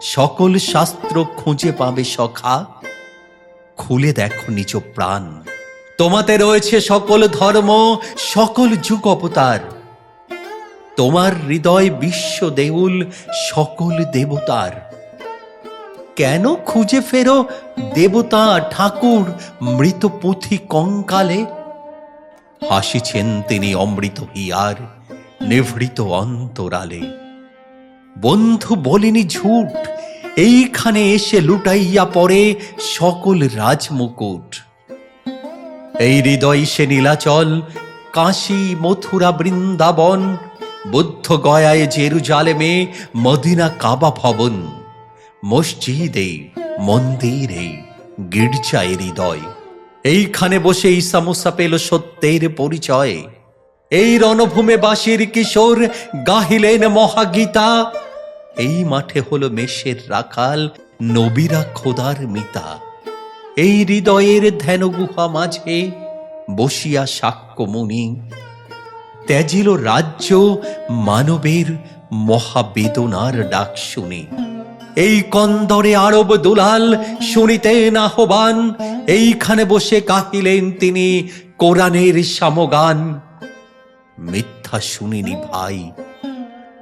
সকল শাস্ত্র খুঁজে পাবে সখা। খুলে দেখো নিজ প্রাণ। তোমাতে রয়েছে সকল ধর্ম, সকল যুগ অবতার। তোমার হৃদয় বিশ্ব দেউল, সকল দেবতার। কেন খুঁজে ফেরো দেবতা, ঠাকুর, মৃত পুঁথি কঙ্কালে? হাসিছেন তিনি অমৃত হিয়ার, নিভৃত অন্তরালে। বন্ধু বলিনি ঝুট। এইখানে এসে লুটাইয়া পড়ে সকল রাজমুকুট। এই হৃদয় সে নীলাচল, কাশী, মথুরা, বৃন্দাবন, বুদ্ধ গয়ায় জেরুজালেমে, মদিনা কাবা ভবন, মসজিদে, মন্দিরে গির্জায় হৃদয়। এইখানে বসে ঈসা মুসা পেল সত্যের পরিচয়। এই রণভূমে বাসির কিশোর গাহিলেন মহাগীতা এই মাঠে হলো মেষের রাখাল, নবীরা খোদার মিতা। এই হৃদয়ের ধ্যান গুহা মাঝে বসিয়া সাক্ষ্যমণি ত্যাজিল রাজ্য মানবের মহাবেদনার ডাক শুনি। এই কন্দরে আরব দুলাল শুনিতেন আহ্বান, এইখানে বসে কাহিলেন তিনি কোরআনের সামগান। মিথ্যা শুনিনি ভাই